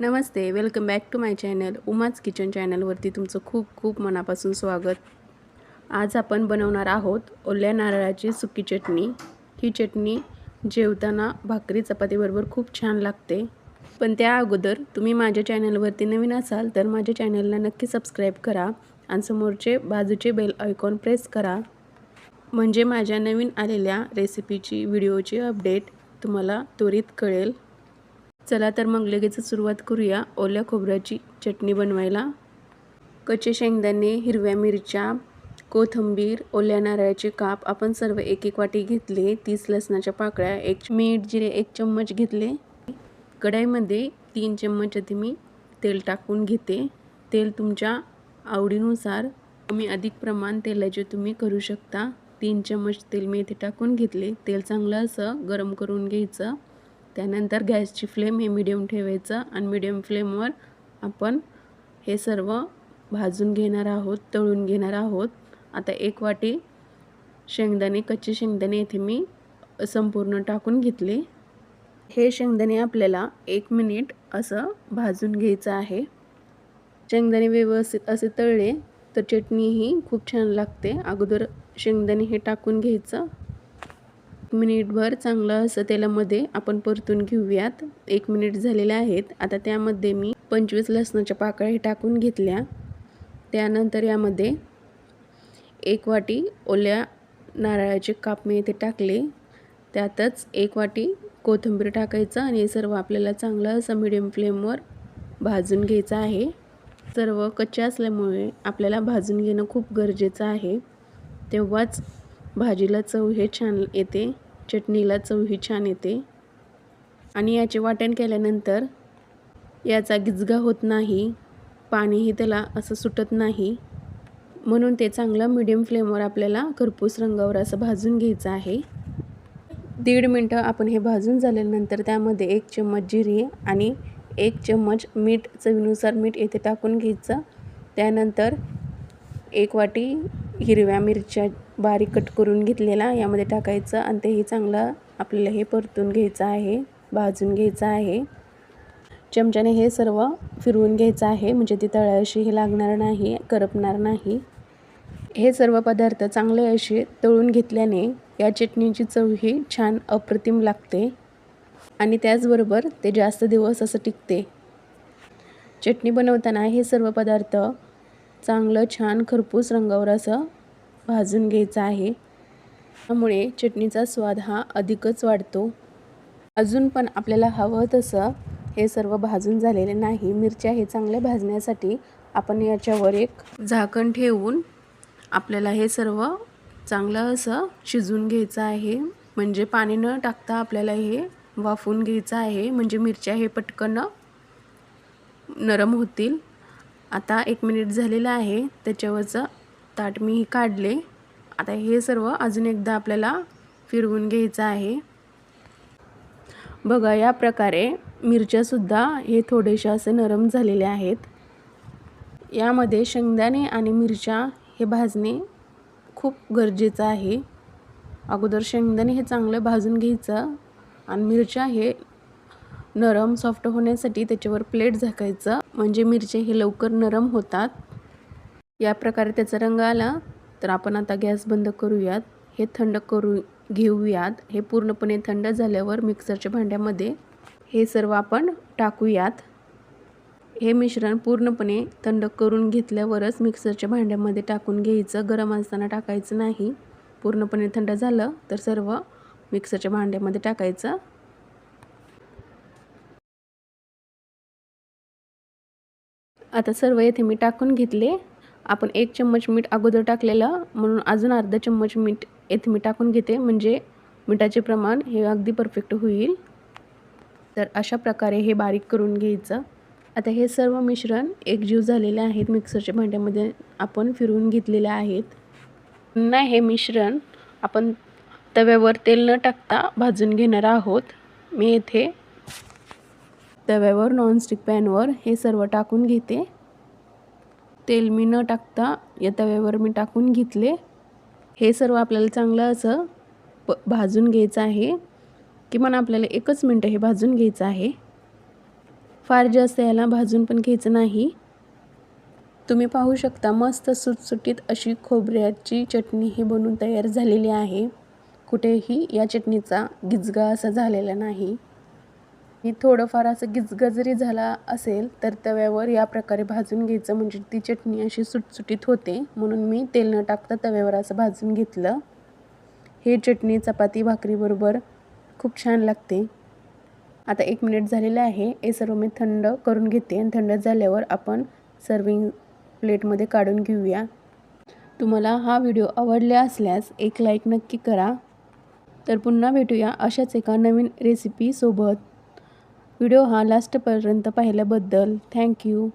Namaste welcome back to my channel उमाच kitchen चॅनलवरती तुमचं खूप खूप मनापासून स्वागत. आज आपण बनवणार आहोत ओल्या नारळाची सुकी चटणी. ही चटणी जेवताना भाकरी चपातीबरोबर खूप छान लागते. पण त्या अगोदर तुम्ही माझ्या चॅनलवरती नवीन असाल तर माझ्या चॅनलला नक्की सबस्क्राईब करा आणि समोरचे बाजूचे बेल आयकॉन प्रेस करा. म्हणजे माझ्या नवीन आलेल्या रेसिपीची व्हिडिओची अपडेट तुम्हाला त्वरित कळेल. चला तर मग लगेच सुरुवात करूया. ओल्या खोबऱ्याची चटणी बनवायला. कच्चे शेंगदाणे हिरव्या मिरच्या कोथिंबीर ओल्या नारळाचे काप. आपण सर्व एक एक वाटी घेतले. तीस लसणाच्या पाकळ्या एक मीठ जिरे एक चम्मच घेतले. कढाईमध्ये तीन चम्मच आधी मी तेल टाकून घेते. तेल तुमच्या आवडीनुसार. कमी अधिक प्रमाण तेलाचे तुम्ही करू शकता. तीन चम्मच तेल मी इथे टाकून घेतले. तेल चांगलं असं गरम करून घ्यायचं. त्यानंतर गॅसची फ्लेम हे मिडियम ठेवायचं आणि मिडियम फ्लेमवर आपण हे सर्व भाजून घेणार आहोत तळून घेणार आहोत. आता एक वाटी शेंगदाणे कच्चे शेंगदाणे इथे मी संपूर्ण टाकून घेतले. हे शेंगदाणे आपल्याला एक मिनिट असं भाजून घ्यायचं आहे. शेंगदाणे व्यवस्थित असे तळले तर चटणी ही खूप छान लागते. अगोदर शेंगदाणे हे टाकून घ्यायचं. मिनिटभर चांगलं असं तेलामध्ये आपण परतून घेऊयात. एक मिनिट झालेले आहेत. आता त्यामध्ये मी पंचवीस लसणाच्या पाकळ्या टाकून घेतल्या. त्यानंतर यामध्ये एक वाटी ओल्या नारळाचे काप मी इथे टाकले. त्यातच एक वाटी कोथिंबीर टाकायचं आणि हे सर्व आपल्याला चांगलं असं मिडियम फ्लेमवर भाजून घ्यायचं आहे. सर्व कच्चे असल्यामुळे आपल्याला भाजून घेणं खूप गरजेचं आहे. तेव्हाच भाजीला चव हे छान येते चटणीला चव ही छान येते. आणि याचे वाटण केल्यानंतर याचा गिजगा होत नाही पाणीही त्याला असं सुटत नाही. म्हणून ते चांगलं मिडियम फ्लेमवर आपल्याला खरपूस रंगावर असं भाजून घ्यायचं आहे. दीड मिनटं आपण हे भाजून झाल्यानंतर त्यामध्ये एक चम्मच जिरी आणि एक चम्मच मीठ चवीनुसार मीठ येथे टाकून घ्यायचं. त्यानंतर एक वाटी हिरव्या मिरच्या बारीक कट करून घेतलेला यामध्ये टाकायचं आणि तेही चांगलं आपल्याला हे परतून घ्यायचं आहे भाजून घ्यायचं आहे. चमच्याने हे सर्व फिरवून घ्यायचं आहे म्हणजे ती तळाशी हे लागणार नाही करपणार नाही. हे सर्व पदार्थ चांगले असे तळून घेतल्याने या चटणीची चव ही छान अप्रतिम लागते आणि त्याचबरोबर ते जास्त दिवस असं टिकते. चटणी बनवताना हे सर्व पदार्थ चांगलं छान खरपूस रंगावर असं भाजून घ्यायचं आहे. त्यामुळे चटणीचा स्वाद हा अधिकच वाढतो. अजून पण आपल्याला हवं तसं हे सर्व भाजून झालेले नाही. मिरच्या हे चांगल्या भाजण्यासाठी आपण याच्यावर एक झाकण ठेवून आपल्याला हे सर्व चांगलं असं शिजून घ्यायचं आहे. म्हणजे पाणी न टाकता आपल्याला हे वाफून घ्यायचं आहे. म्हणजे मिरच्या हे पटकन नरम होतील. आता एक मिनिट झालेलं आहे. त्याच्यावरचं ताट मी काढले. आता हे सर्व अजून एकदा आपल्याला फिरवून घ्यायचं आहे. बघा या प्रकारे मिरच्यासुद्धा हे थोडेशा असे नरम झालेले आहेत. यामध्ये शेंगदाणे आणि मिरच्या हे भाजणे खूप गरजेचं आहे. अगोदर शेंगदाणे हे चांगलं भाजून घ्यायचं आणि मिरच्या हे नरम सॉफ्ट होण्यासाठी त्याच्यावर प्लेट झाकायचं. म्हणजे मिरचे हे लवकर नरम होतात. या प्रकारे त्याचा रंग आला तर आपण आता गॅस बंद करूयात. हे थंड करू घेऊयात. हे पूर्णपणे थंड झाल्यावर मिक्सरच्या भांड्यामध्ये हे सर्व आपण टाकूयात. हे मिश्रण पूर्णपणे थंड करून घेतल्यावरच मिक्सरच्या भांड्यामध्ये टाकून घ्यायचं. गरम असताना टाकायचं नाही. पूर्णपणे थंड झालं तर सर्व मिक्सरच्या भांड्यामध्ये टाकायचं. आता सर्व येथे मी टाकून घेतले. आपण एक चम्मच मीठ अगोदर टाकलेलं म्हणून अजून अर्धा चम्मच मीठ येथे मी टाकून घेते. म्हणजे मिठाचे प्रमाण हे अगदी परफेक्ट होईल. तर अशा प्रकारे हे बारीक करून घ्यायचं. आता हे सर्व मिश्रण एकजीव झालेले आहेत. मिक्सरच्या भांड्यामध्ये आपण फिरवून घेतलेले आहेत. पुन्हा हे मिश्रण आपण तव्यावर तेल न टाकता भाजून घेणार आहोत. मी येथे तव्यावर नॉनस्टिक पॅनवर हे सर्व टाकून घेते. तेल मी न टाकता या तव्यावर मी टाकून घेतले. हे सर्व आपल्याला चांगलं असं प भाजून घ्यायचं आहे. किमान आपल्याला एकच मिनटं हे भाजून घ्यायचं आहे. फार जास्त याला भाजून पण घ्यायचं नाही. तुम्ही पाहू शकता मस्त सुटसुटीत अशी खोबऱ्याची चटणी ही बनून तयार झालेली आहे. कुठेही या चटणीचा गिजगा असा झालेला नाही. ही थोडंफार असं गिजगजरी झाला असेल तर तव्यावर या प्रकारे भाजून घ्यायचं. म्हणजे ती चटणी अशी सुटसुटीत होते म्हणून मी तेल न टाकता तव्यावर असं भाजून घेतलं. हे चटणी चपाती भाकरीबरोबर खूप छान लागते. आता एक मिनिट झालेलं आहे. हे सर्व मी थंड करून घेते आणि थंड झाल्यावर आपण सर्विंग प्लेटमध्ये काढून घेऊया. तुम्हाला हा व्हिडिओ आवडला असल्यास एक लाईक नक्की करा. तर पुन्हा भेटूया अशाच एका नवीन रेसिपीसोबत व्हिडिओ हा लास्टपर्यंत पाहिल्याबद्दल थँक्यू